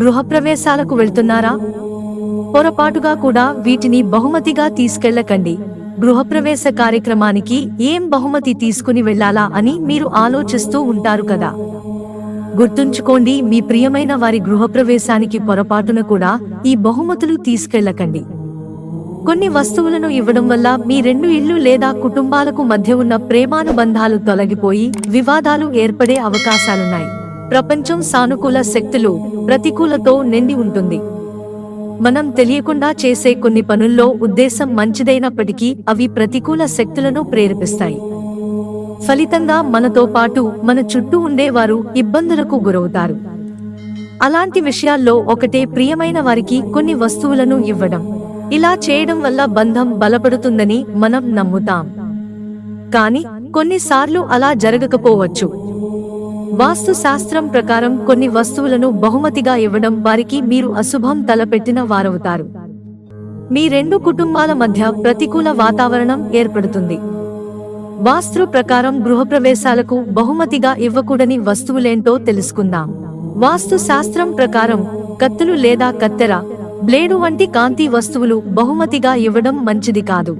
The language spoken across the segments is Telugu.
గృహప్రవేశాలకు వెళ్తున్నారా? పొరపాటుగా కూడా వీటిని బహుమతిగా తీసుకెళ్ళకండి గృహప్రవేశ కార్యక్రమానికి ఏం బహుమతి తీసుకుని వెళ్ళాలా అని మీరు ఆలోచిస్తూ ఉంటారు కదా. గుర్తుంచుకోండి మీ ప్రియమైన వారి గృహప్రవేశానికి పొరపాటున కూడా ఈ బహుమతులు తీసుకెళ్ళకండి కొన్ని వస్తువులను ఇవ్వడం వల్ల మీ రెండు ఇళ్ళు లేదా కుటుంబాలకు మధ్య ఉన్న ప్రేమానుబంధాలు తొలగిపోయి వివాదాలు ఏర్పడే అవకాశాలున్నాయి. ప్రపంచం సానుకూల శక్తులు ప్రతికూలతో నిండి ఉంటుంది. మనం తెలియకుండా చేసే కొన్ని పనుల్లో ఉద్దేశం మంచిదైనప్పటికీ అవి ప్రతికూల శక్తులను ప్రేరేపిస్తాయి. ఫలితంగా మనతో పాటు మన చుట్టూ ఉండేవారు ఇబ్బందులకు గురవుతారు. అలాంటి విషయాల్లో ఒకటే ప్రియమైన వారికి కొన్ని వస్తువులను ఇవ్వడం. ఇలా చేయడం వల్ల బంధం బలపడుతుందని మనం నమ్ముతాం. కాని కొన్నిసార్లు అలా జరగకపోవచ్చు. వాస్తు శాస్త్రం ప్రకారం కొన్ని వస్తువులను బహుమతిగా ఇవ్వడం వారికి మీరు అశుభం తలపెట్టిన వారవుతారు. మీ రెండు కుటుంబాల మధ్య ప్రతికూల వాతావరణం ఏర్పడుతుంది. వాస్తు ప్రకారం గృహప్రవేశాలకు బహుమతిగా ఇవ్వకూడని వస్తువులేంటో తెలుసుకుందాం. వాస్తు శాస్త్రం ప్రకారం కత్తులు లేదా కత్తెర బ్లేడు వంటి కాంతి వస్తువులు బహుమతిగా ఇవ్వడం మంచిది కాదు.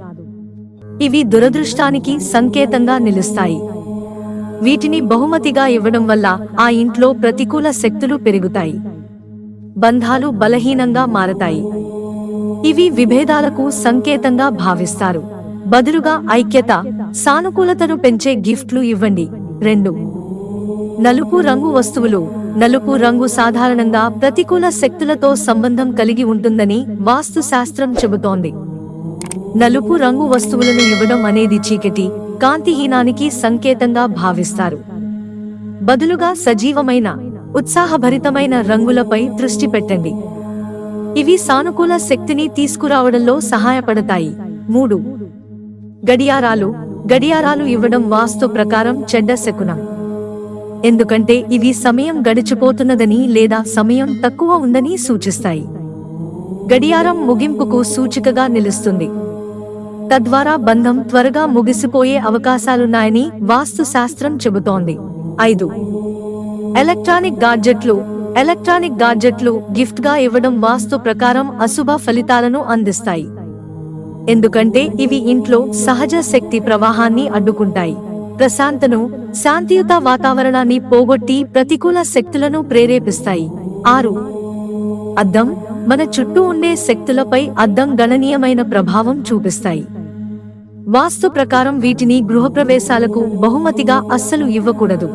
ఇవి దురదృష్టానికి సంకేతంగా నిలుస్తాయి. వీటిని బహుమతిగా ఇవ్వడం వల్ల ఆ ఇంట్లో ప్రతికూల శక్తులు పెరుగుతాయి. బంధాలు బలహీనంగా మారతాయి. ఇవి విభేదాలకు సంకేతంగా భావిస్తారు. బదులుగా ఐక్యత సానుకూలతను పెంచే గిఫ్ట్లు ఇవ్వండి. రెండు. నలుపు రంగు వస్తువులు. నలుపు రంగు సాధారణంగా ప్రతికూల శక్తులతో సంబంధం కలిగి ఉంటుందని వాస్తు శాస్త్రం చెబుతోంది. నలుపు రంగు వస్తువులను ఇవ్వడం అనేది చీకటి కాంతిహీనానికి సంకేతంగా భావిస్తారు. బదులుగా సజీవమైన ఉత్సాహభరితమైన రంగులపై దృష్టి పెట్టండి. ఇవి సానుకూల శక్తిని తీసుకురావడంలో సహాయపడతాయి. మూడు. గడియారాలు. గడియారాలు ఇవ్వడం వాస్తు ప్రకారం చెడ్డ శకునం. ఎందుకంటే ఇవి సమయం గడిచిపోతున్నదని లేదా సమయం తక్కువ ఉందని సూచిస్తాయి. గడియారం ముగింపుకు సూచికగా నిలుస్తుంది. తద్వారా బంధం త్వరగా ముగిసిపోయే అవకాశాలున్నాయని వాస్తు శాస్త్రం చెబుతోంది. ఐదు. ఎలక్ట్రానిక్ గాడ్జెట్లు. ఎలక్ట్రానిక్ గాడ్జెట్లు గిఫ్ట్గా ఇవ్వడం వాస్తు ప్రకారం అశుభ ఫలితాలను అందిస్తాయి. ఎందుకంటే ఇవి ఇంట్లో సహజ శక్తి ప్రవాహాన్ని అడ్డుకుంటాయి. ప్రశాంతను శాంతియుత వాతావరణాన్ని పోగొట్టి ప్రతికూల శక్తులను ప్రేరేపిస్తాయి. ఆరు. అద్దం. మన చుట్టూ ఉండే శక్తులపై అద్దం గణనీయమైన ప్రభావం చూపిస్తాయి. వాస్తు ప్రకారం వీటిని గృహప్రవేశాలకు బహుమతిగా అస్సలు ఇవ్వకూడదు.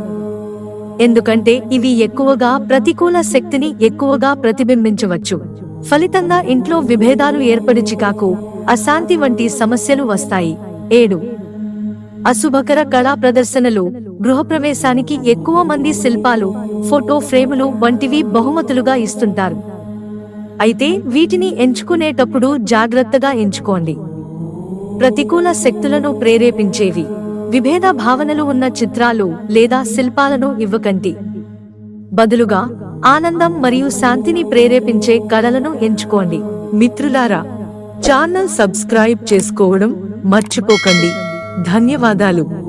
ఎందుకంటే ఇవి ఎక్కువగా ప్రతికూల శక్తిని ఎక్కువగా ప్రతిబింబించవచ్చు. ఫలితంగా ఇంట్లో విభేదాలు ఏర్పడి చికాకు అశాంతి వంటి సమస్యలు వస్తాయి. ఏడు. అశుభకర కళా ప్రదర్శనలు గృహప్రవేశానికి ఎక్కువ మంది శిల్పాలు ఫోటో ఫ్రేములు వంటివి బహుమతులుగా ఇస్తుంటారు. అయితే వీటిని ఎంచుకునేటప్పుడు జాగ్రత్తగా ఎంచుకోండి. ప్రతికూల శక్తులను ప్రేరేపించేవి. విభేద భావనలు ఉన్న చిత్రాలు లేదా శిల్పాలను ఇవ్వకండి. బదులుగా ఆనందం మరియు శాంతిని ప్రేరేపించే కళలను ఎంచుకోండి. మిత్రులారా ఛానల్ సబ్స్క్రైబ్ చేసుకోవడం మర్చిపోకండి. ధన్యవాదాలు.